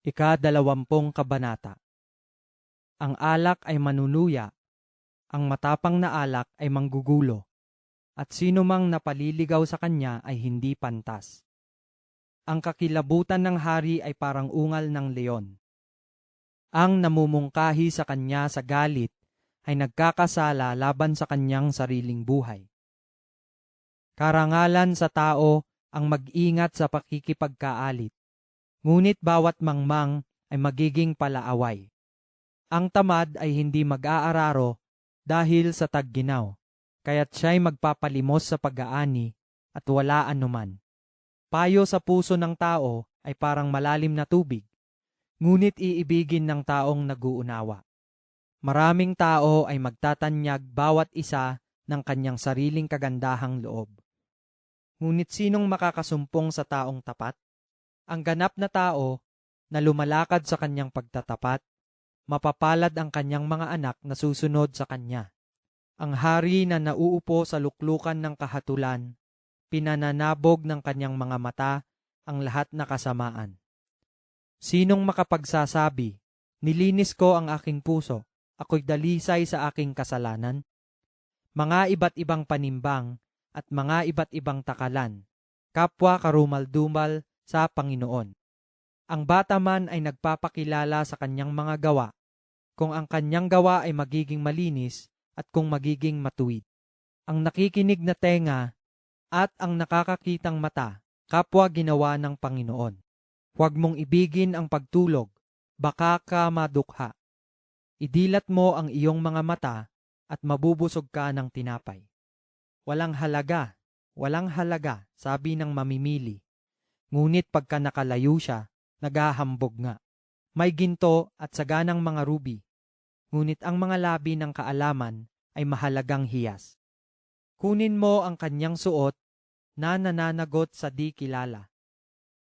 Ika-dalawampung kabanata. Ang alak ay manunuya, ang matapang na alak ay manggugulo, at sino mang napaliligaw sa kanya ay hindi pantas. Ang kakilabutan ng hari ay parang ungal ng leon. Ang namumungkahi sa kanya sa galit ay nagkakasala laban sa kanyang sariling buhay. Karangalan sa tao ang mag-ingat sa pakikipagkaalit, ngunit bawat mangmang ay magiging palaaway. Ang tamad ay hindi mag-aararo dahil sa tagginaw, kaya't siya'y magpapalimos sa pag-aani at wala anuman. Payo sa puso ng tao ay parang malalim na tubig, ngunit iibigin ng taong naguunawa. Maraming tao ay magtatanyag bawat isa ng kanyang sariling kagandahang loob. Ngunit sinong makakasumpong sa taong tapat? Ang ganap na tao na lumalakad sa kanyang pagtatapat, mapapalad ang kanyang mga anak na susunod sa kanya. Ang hari na nauupo sa luklukan ng kahatulan, pinananabog ng kanyang mga mata ang lahat na kasamaan. Sinong makapagsasabi, nilinis ko ang aking puso, ako'y dalisay sa aking kasalanan? Mga iba't ibang panimbang at mga iba't ibang takalan, kapwa karumal-dumal sa Panginoon. Ang bata man ay nagpapakilala sa kanyang mga gawa, kung ang kanyang gawa ay magiging malinis at kung magiging matuwid. Ang nakikinig na tenga at ang nakakakitang mata, kapwa ginawa ng Panginoon. Huwag mong ibigin ang pagtulog, baka ka madukha. Idilat mo ang iyong mga mata at mabubusog ka ng tinapay. Walang halaga, walang halaga, sabi ng mamimili. Ngunit pagka nakalayo siya, naghahambog nga. May ginto at saganang mga ruby, ngunit ang mga labi ng kaalaman ay mahalagang hiyas. Kunin mo ang kanyang suot na nananagot sa di kilala,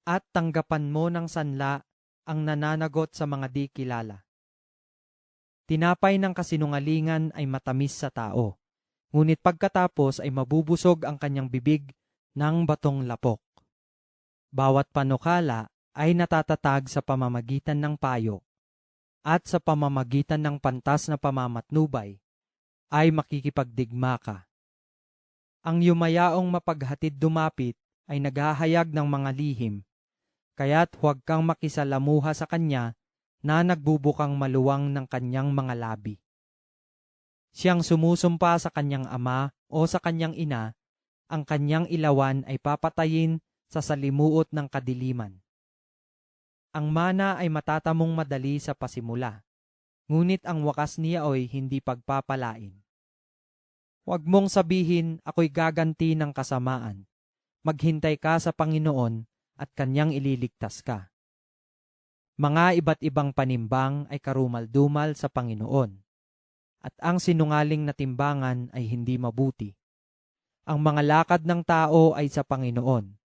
at tanggapan mo ng sanla ang nananagot sa mga di kilala. Tinapay ng kasinungalingan ay matamis sa tao, ngunit pagkatapos ay mabubusog ang kanyang bibig ng batong lapok. Bawat panukala ay natatatag sa pamamagitan ng payo, at sa pamamagitan ng pantas na pamamatnubay ay makikipagdigma ka. Ang yumayaong mapaghatid dumapit ay naghahayag ng mga lihim, kaya't huwag kang makisalamuha sa kanya na nagbubukang maluwang ng kanyang mga labi. Siyang sumusumpa sa kanyang ama o sa kanyang ina, ang kanyang ilawan ay papatayin sa salimuot ng kadiliman. Ang mana ay matatamong madali sa pasimula, ngunit ang wakas niya ay hindi pagpapalain. Huwag mong sabihin ako'y gaganti ng kasamaan. Maghintay ka sa Panginoon at kanyang ililigtas ka. Mga iba't ibang panimbang ay karumal-dumal sa Panginoon, at ang sinungaling na timbangan ay hindi mabuti. Ang mga lakad ng tao ay sa Panginoon.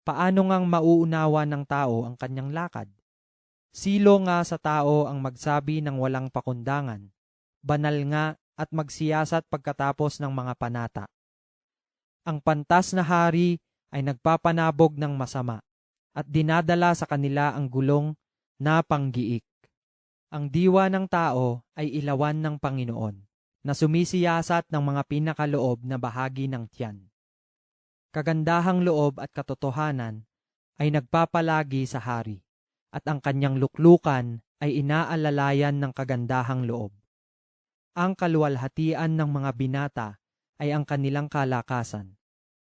Paano ngang mauunawa ng tao ang kanyang lakad? Silo nga sa tao ang magsabi ng walang pakundangan, banal nga at magsiyasat pagkatapos ng mga panata. Ang pantas na hari ay nagpapanabog ng masama at dinadala sa kanila ang gulong na panggiik. Ang diwa ng tao ay ilawan ng Panginoon na sumisiyasat ng mga pinakaloob na bahagi ng tiyan. Kagandahang loob at katotohanan ay nagpapalagi sa hari at ang kanyang luklukan ay inaalalayan ng kagandahang loob. Ang kaluwalhatian ng mga binata ay ang kanilang kalakasan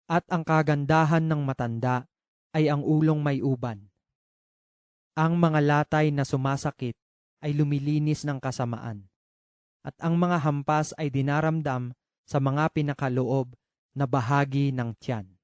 at ang kagandahan ng matanda ay ang ulong may uban. Ang mga latay na sumasakit ay lumilinis ng kasamaan, at ang mga hampas ay dinaramdam sa mga pinakaloob na bahagi ng tiyan.